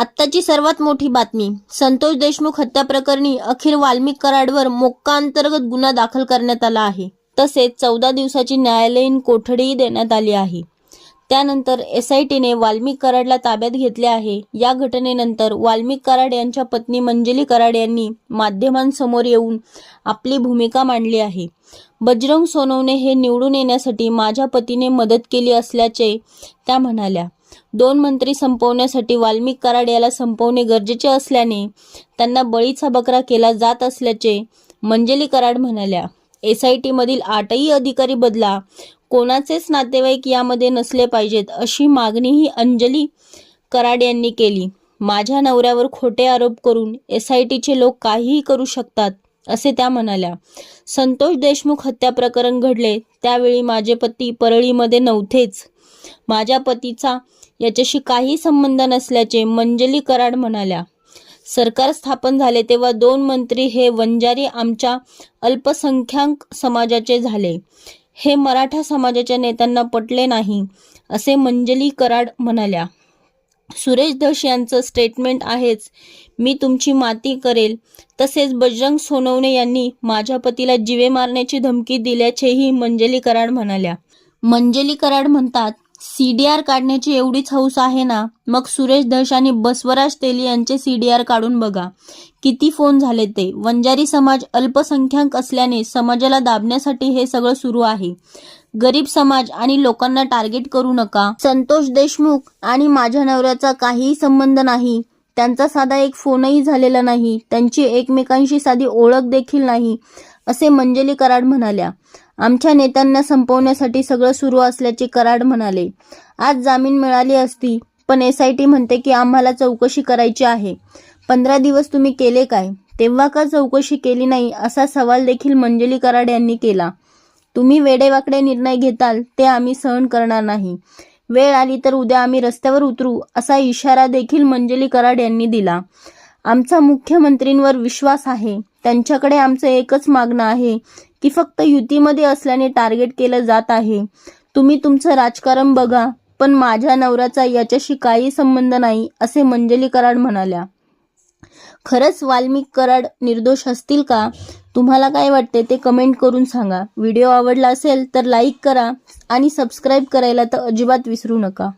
आत्ताची सर्वात मोठी बातमी. संतोष देशमुख हत्या प्रकरणी अखिल वाल्मिक कराडवर मोक्का अंतर्गत गुन्हा दाखल करण्यात आला आहे. तसेच चौदा दिवसाची न्यायालयीन कोठडीही देण्यात आली आहे. त्यानंतर एस आय टीने वाल्मिक कराडला ताब्यात घेतले आहे. या घटनेनंतर वाल्मिक कराड यांच्या पत्नी मंजली कराड यांनी माध्यमांसमोर येऊन आपली भूमिका मांडली आहे. बजरंग सोनवणे हे निवडून येण्यासाठी माझ्या पतीने मदत केली असल्याचे त्या म्हणाल्या. दोन मंत्री संपवण्यासाठी वाल्मिक कराड याला संपवणे गरजेचे असल्याने त्यांना बळीचा बकरा केला जात असल्याचे मंजली कराड म्हणाल्या. एस आय टीमधील आठही अधिकारी बदला कोणाचेच नातेवाईक यामध्ये नसले पाहिजेत अशी मागणीही अंजली कराड यांनी केली. माझ्या नवऱ्यावर खोटे आरोप करून एस आय टीचे लोक काहीही करू शकतात असे त्या म्हणाल्या. संतोष देशमुख हत्या प्रकरण घडले त्यावेळी माझे पती परळीमध्ये नव्हतेच. माझ्या पतीचा याच्याशी काही संबंध नसल्याचे मंजली कराड म्हणाल्या सरकार स्थापन झाले तेव्हा दोन मंत्री हे वंजारी आमच्या अल्पसंख्याक समाजाचे झाले. हे मराठा समाजाच्या नेत्यांना पटले नाही असे मंजली कराड म्हणाल्या. सुरेश धस यांचं स्टेटमेंट आहेच मी तुमची माती करेल. तसेच बजरंग सोनवणे यांनी माझ्या पतीला जिवे मारण्याची धमकी दिल्याचेही मंजली कराड म्हणाल्या. मंजली कराड म्हणतात सीडीआर काढण्याची एवढीच हौस आहे ना? मग सुरेश दश आणि बसवराज तेली यांचे सीडीआर काढून बघा. किती फोन झाले ते? वंजारी समाज अल्पसंख्याक असल्याने समाजाला दाबण्यासाठी हे सगळं सुरू आहे. गरीब समाज आणि लोकांना टार्गेट करू नका. संतोष देशमुख आणि माझ्या नवऱ्याचा काहीही संबंध नाही. त्यांचा साधा एक फोनही झालेला नाही. त्यांची एकमेकांशी साधी ओळख देखील नाही असे मंजली कराड म्हणाल्या. आमच्या नेत्यांना संपवण्यासाठी सगळं सुरू असल्याचे कराड म्हणाले. आज जामीन मिळाली असती पण एस आय टी म्हणते की आम्हाला चौकशी करायची आहे. पंधरा दिवस तुम्ही केले काय? तेव्हा का चौकशी केली नाही? असा सवाल देखील मंजली कराड यांनी केला. तुम्ही वेडेवाकडे निर्णय घेताल ते आम्ही सहन करणार नाही. वेळ आली तर उद्या आम्ही रस्त्यावर उतरू असा इशारा देखील मंजली कराड यांनी दिला. आमचा मुख्यमंत्रींवर विश्वास आहे. त्यांच्याकडे आमचं एकच मागणं आहे की फक्त युतीमध्ये असल्याने टार्गेट केलं जात आहे. तुम्ही तुमचं राजकारण बघा पण माझ्या नवऱ्याचा याच्याशी काही संबंध नाही असे मंजली कराड म्हणाल्या. खरंच वाल्मिक कराड निर्दोष असतील का? तुम्हाला काय वाटते ते कमेंट करून सांगा. व्हिडिओ आवडला असेल तर लाईक करा आणि सबस्क्राईब करायला तर अजिबात विसरू नका.